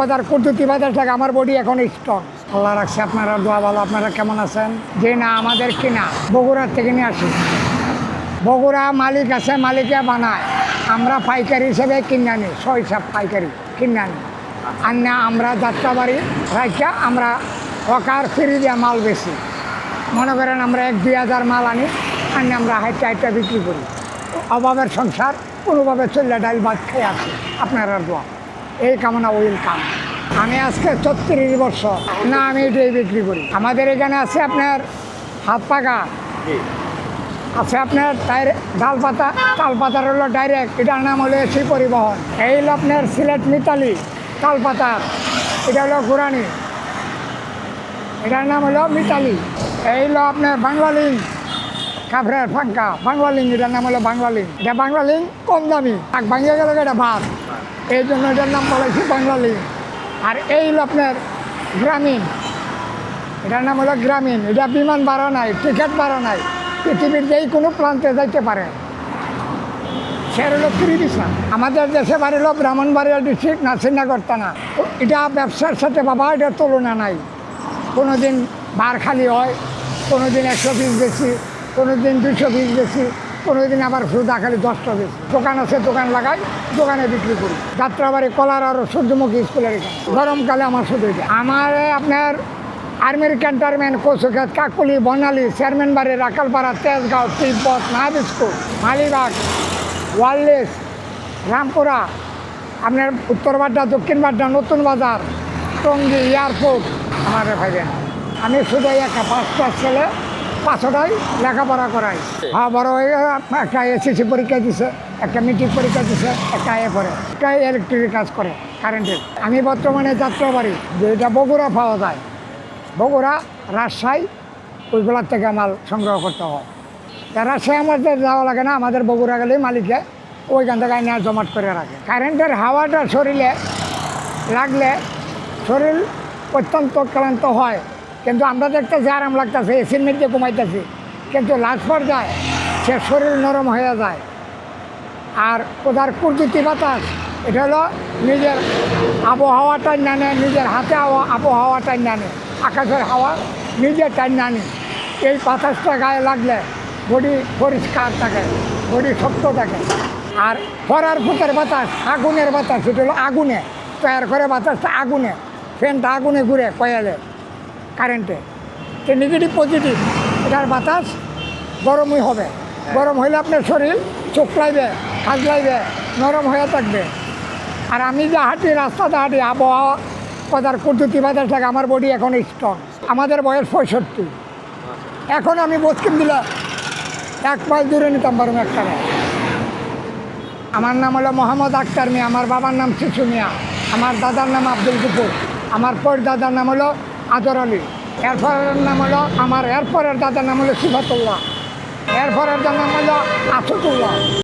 বাজার কুর্তুতি বাজার থেকে আমার বডি এখন স্ট্রং আল্লাহ রাখছে, আপনারা দোয়া ভালো, আপনারা কেমন আছেন? যে না, আমাদের কিনা বগুড়ার থেকে নিয়ে আসি। বগুড়া মালিক আছে, মালিকে বানায়। আমরা পাইকারি হিসেবে কিনে আনি ছয় হিসাব পাইকারি, কিনে আনি। আর না, আমরা যাত্রাবাড়ি রাখা আমরা হকার ফিরি দিয়ে মাল বেশি মনে করেন আমরা এক, দুই হাজার মাল আনি, আর আমরা হাইটটা হাইটটা বিক্রি করি। অভাবের সংসার, কোনোভাবে চললে ডাইল ভাত খেয়ে আসি। আপনারা দোয়া। এই কামনা ওইল কাম আমি আজকে ছত্রিশ বছর না আমি এটাই বিক্রি করি। আমাদের এখানে আছে আপনার হাত পাকা। আছে আপনার তাই ডাল পাতা তাল পাতার হলো ডাইরেক্ট এটার নাম হলো এসি পরিবহন। এই হলো আপনার সিলেট মিতালি তাল পাতা এটা হলো ঘুরানি। এটার নাম হলো মিতালি। এই হলো আপনার বাংলালিং কাফরের ফাঙ্কা বাংলালিং, এটার নাম হলো বাংলালিং। এটা বাংলালিং কম দামি। আর ভাঙিয়ে গেলে এটা ভাত এই জন্য এটার নাম বলেছি বাংলালিং। আর এই হলো আপনার গ্রামীণ। এটার নাম হলো গ্রামীণ। এটা বিমান ভাড়া নাই, টিকিট ভাড়া নাই। পৃথিবীর যেই কোনো প্রান্তে যাইতে পারে। সে হলো ত্রিদিশা আমাদের দেশে বাড়ি হলো ব্রাহ্মণবাড়িয়া ডিস্ট্রিক্ট নাসিরনগর থানা। এটা ব্যবসার সাথে বাবা, এটার তুলনা নাই। কোনো দিন বার খালি হয় কোনো দিন একশো পিস বেশি। কোনো দিন দুশো পিস বেশি কোনো দিন আবার সুদা খালি দশটা বেশি। দোকান আছে, দোকান লাগাই, দোকানে বিক্রি করি। যাত্রাবাড়ি কলার আর সূর্যমুখী স্কুলের গরমকালে আমার শুধু আমার আপনার আর্মির ক্যান্টারম্যান কচুক্ষেত কাকুলি বনালি চেয়ারম্যান বাড়ি রাকালপাড়া, তেজগাঁও, তিব্বত মাহাবিস্কুল মালিবাগ, ওয়ারলেস, রামপুরা, আপনার উত্তর বাড্ডা, দক্ষিণ বাড্ডা, নতুন বাজার, টঙ্গি, এয়ারপোর্ট। আমার ভাইবেন আমি শুধু একটা পাঁচটা ছেলে পাঁচটাই লেখাপড়া করাই হ্যাঁ বড় হয়ে একটা এসএসসি পরীক্ষা দিছে, একটা মেট্রিক পরীক্ষা দিছে, একটা এ করে, একটা ইলেকট্রিক কাজ করে কারেন্টের আমি বর্তমানে যাত্রাবাড়ি যে এটা বগুড়া পাওয়া যায়। বগুড়া, রাজশাহী ওইগুলোর থেকে মাল সংগ্রহ করতে হয়। রাজশাহী আমাদের যাওয়া লাগে না, আমাদের বগুড়া গেলে মালিকে ওইখান থেকে আইনা জমাট করে রাখে। কারেন্টের হাওয়াটা শরীরে লাগলে শরীর অত্যন্ত ক্লান্ত হয়। কিন্তু আমরা দেখতেছি আরাম লাগতেছে এসির মধ্যে কমাইতেছি কিন্তু লাস্ট পর্যায়ে সে শরীর নরম হয়ে যায়। আর কোথার কুর্দিতি বাতাস, এটা হলো নিজের আবহাওয়া টাইন নানে নিজের হাতে আবহাওয়া- আবহাওয়া টাইন নানে আকাশের হাওয়া নিজের টাইন নানি এই বাতাসটা গায়ে লাগলে বডি পরিষ্কার থাকে, বডি শক্ত থাকে। আর ফরার ফুতের বাতাস, আগুনের বাতাস, এটা হলো আগুনে তৈরি করে বাতাসটা আগুনে, ফ্যানটা আগুনে ঘুরে কয়ালে। কারেন্টে তো নেগেটিভ পজিটিভ এটার বাতাস গরমই হবে। গরম হইলে আপনার শরীর চোখ লাগবে কাজ লাগবে নরম হয়ে থাকবে। আর আমি যে হাঁটি রাস্তাতে হাঁটি আবহাওয়া কথার পদ্ধতি বাতাস থাকে আমার বডি এখন স্ট্রং আমাদের বয়স পঁয়ষট্টি। এখন আমি বসকিম দিলে এক মাইল দূরে নিতাম পারব একটা। আমার নাম হলো মোহাম্মদ আক্তার মিয়া আমার বাবার নাম শিশু মিয়া আমার দাদার নাম আব্দুল কুপুর আমার পর দাদার নাম হলো আলী। এরপরের নাম হলো আমার এরপরের দাদার নাম হলো সিফাতুল্লাহ। এরপরের দাদার নাম হলো আসুতুল্লাহ